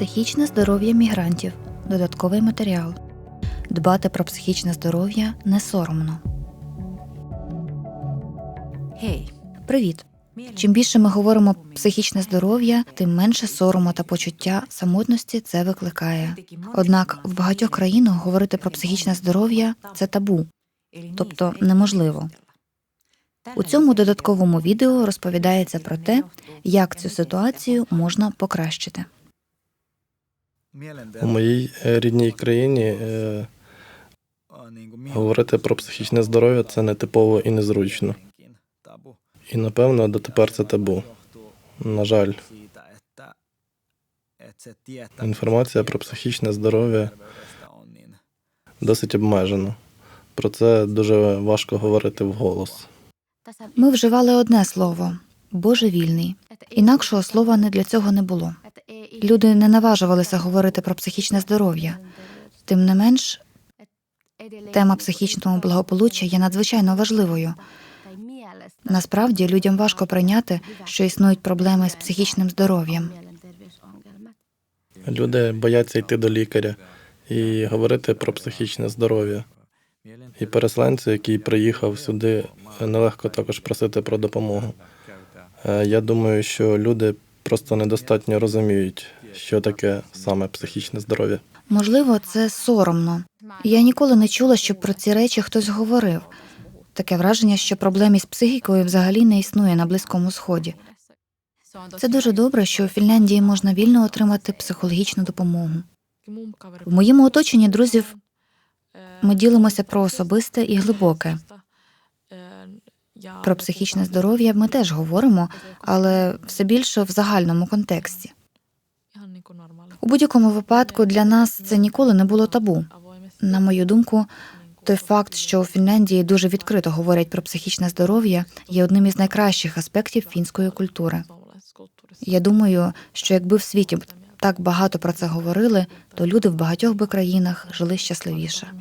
Психічне здоров'я мігрантів. Додатковий матеріал. Дбати про психічне здоров'я не соромно. Hei. Привіт! Чим більше ми говоримо про психічне здоров'я, тим менше сорому та почуття самотності це викликає. Однак в багатьох країнах говорити про психічне здоров'я це табу, тобто неможливо. У цьому додатковому відео розповідається про те, як цю ситуацію можна покращити. У моїй е, рідній країні е, говорити про психічне здоров'я це не типово і незручно. І напевно дотепер це табу. На жаль, інформація про психічне здоров'я досить обмежена. Про це дуже важко говорити вголос. Ми вживали одне слово божевільний. Інакшого слова не для цього не було. Люди не наважувалися говорити про психічне здоров'я. Тим не менш, тема психічного благополуччя є надзвичайно важливою. Насправді людям важко прийняти, що існують проблеми з психічним здоров'ям. Люди бояться йти до лікаря і говорити про психічне здоров'я. І переселенцю, який приїхав сюди, нелегко також просити про допомогу. Е, Я думаю, що люди просто недостатньо розуміють, що таке саме психічне здоров'я. Можливо, це соромно. Я ніколи не чула, щоб про ці речі хтось говорив. Таке враження, що проблем із психікою взагалі не існує на Близькому Сході. Це дуже добре, що у Фінляндії можна вільно отримати психологічну допомогу. В моєму оточенні друзів ми ділимося про особисте і глибоке. Про психічне здоров'я ми теж говоримо, але все більше в загальному контексті. У будь-якому випадку для нас це ніколи не було табу. На мою думку, той факт, що у Фінляндії дуже відкрито говорять про психічне здоров'я, є одним із найкращих аспектів фінської культури. Я думаю, що якби в світі так багато про це говорили, то люди в багатьох би країнах жили щасливіше.